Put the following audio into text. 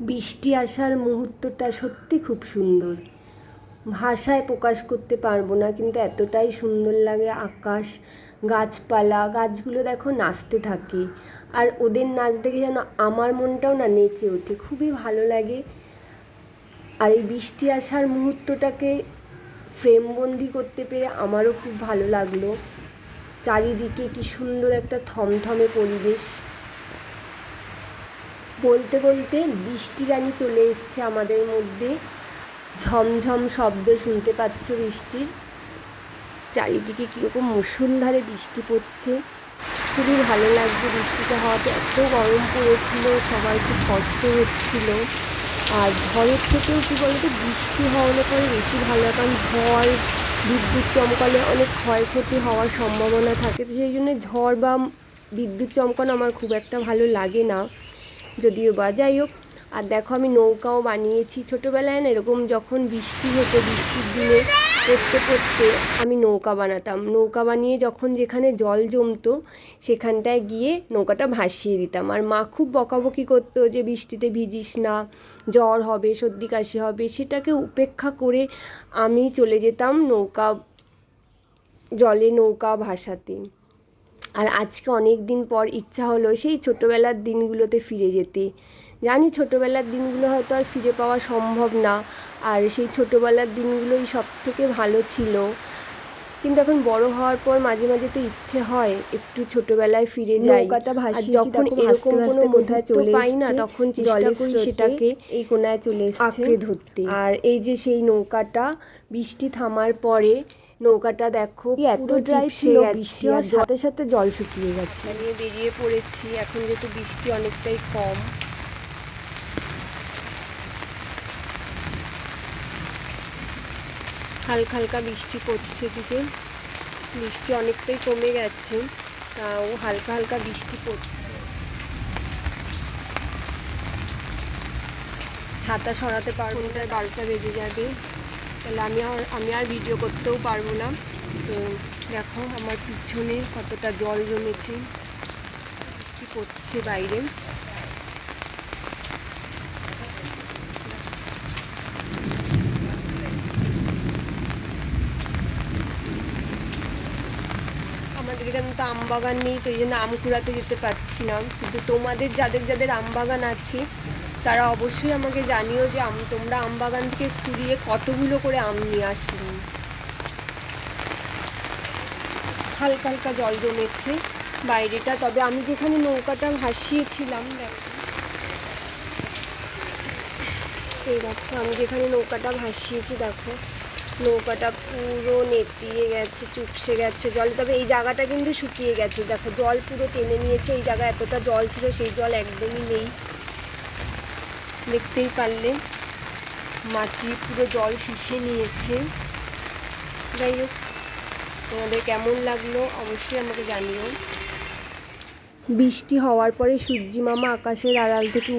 বৃষ্টি আসার মুহূর্তটা সত্যি খুব সুন্দর। ভাষায় প্রকাশ করতে পারব না, কিন্তু এতটাই সুন্দর লাগে আকাশ, গাছপালা, গাছগুলো দেখো নাচতে থাকে। আর ওদের নাচ দেখে যেন আমার মনটাও না নেচে ওঠে, খুবই ভালো লাগে। আর এই বৃষ্টি আসার মুহূর্তটাকে ফ্রেমবন্দি করতে পেরে আমারও খুব ভালো লাগল। চারিদিকে কি সুন্দর একটা থমথমে পরিবেশ। বলতে বলতে বৃষ্টি রানী চলে এসছে আমাদের মধ্যে। ঝমঝম শব্দ শুনতে পাচ্ছ বৃষ্টির চারিদিকে কীরকম মুষলধারে বৃষ্টি পড়ছে। খুবই ভালো লাগছে বৃষ্টিটা হওয়াতে। এত গরম পড়েছিল সবার খুব কষ্ট হচ্ছিল। আর ঝড়ের থেকেও কী বলতো, বৃষ্টি হওয়ার পরে বেশি ভালো, কারণ ঝড়, বিদ্যুৎ চমকালে অনেক ক্ষয়ক্ষতি হওয়ার সম্ভাবনা থাকে। তো সেই জন্য ঝড় বা বিদ্যুৎ চমকানো আমার খুব একটা ভালো লাগে না। যদিও বা যাই হোক আর দেখো আমি নৌকাও বানিয়েছি। ছোটোবেলায় না এরকম যখন বৃষ্টি হতো, বৃষ্টির দিনে পড়তে পড়তে আমি নৌকা বানাতাম। নৌকা বানিয়ে যখন যেখানে জল জমতো, সেখানটায় গিয়ে নৌকাটা ভাসিয়ে দিতাম। আর মা খুব বকাবকি করতো যে, বৃষ্টিতে ভিজিস না, জ্বর হবে, সর্দি কাশি হবে। সেটাকে উপেক্ষা করে আমি চলে যেতাম নৌকা, জলে নৌকা ভাসাতে। আর আজকে অনেক দিন পর ইচ্ছা হলো সেই ছোটোবেলার দিনগুলোতে ফিরে যেতে। জানি ছোটোবেলার দিনগুলো হয়তো আর ফিরে পাওয়া সম্ভব না আর সেই ছোটোবেলার দিনগুলোই সব থেকে ভালো ছিল। কিন্তু এখন বড় হওয়ার পর মাঝে মাঝে তো ইচ্ছে হয় একটু ছোটবেলায় ফিরে যাই। আর যখন এরকম কোনো কোথায় চলে পাই না তখন চেষ্টা করি সেটাকে এই কোনায় চলে আঁকড়ে ধরতে। আর এই যে সেই নৌকাটা বৃষ্টি থামার পরে নৌকাটা দেখো এত ড্রাই ছিল বৃষ্টি আর সাথে সাথে জল শুকিয়ে গেছে। নিয়ে বেরিয়ে পড়েছি এখন যেহেতু বৃষ্টি অনেকটাই কম। হালকা হালকা বৃষ্টি পড়ছে দিকে বৃষ্টি অনেকটাই কমে গেছে তাও হালকা হালকা বৃষ্টি পড়ছে। ছাতা সরাতে পারব না বারোটা বেজে যাবে। তাহলে আমি আর আমি আর ভিডিও করতেও পারব না। তো দেখো আমার পিছনে কতটা জল জমেছে। বৃষ্টি পড়ছে বাইরে? আমাদের এখানে তো আম বাগান নেই, তো এই জন্য আম কুড়াতে যেতে পারছি না। কিন্তু তোমাদের যাদের যাদের আম বাগান আছে তারা অবশ্যই আমাকে জানিও যে আম তোমরা আম বাগান থেকে কুড়িয়ে কতগুলো করে আম নিয়ে আসলে। হালকা হালকা জল জমেছে বাইরেটা, তবে আমি যেখানে নৌকাটা ভাসিয়েছিলাম, দেখো। এই দেখো, আমি যেখানে নৌকাটা ভাসিয়েছি, দেখো। নৌকাটা পুরো নেতিয়ে গেছে, চুপসে গেছে জল, তবে এই জায়গাটা কিন্তু শুকিয়ে গেছে। দেখো, জল পুরো টেনে নিয়েছে, এই জায়গায় এতটা জল ছিল, সেই জল একদমই নেই। দেখতেই পারলে। মাটি পুরো জল শিষে নিয়েছে। যাই হোক, তোমাদের কেমন লাগল অবশ্যই আমাকে জানিও। বৃষ্টি হওয়ার পরে সূর্যি মামা আকাশের আড়াল থেকে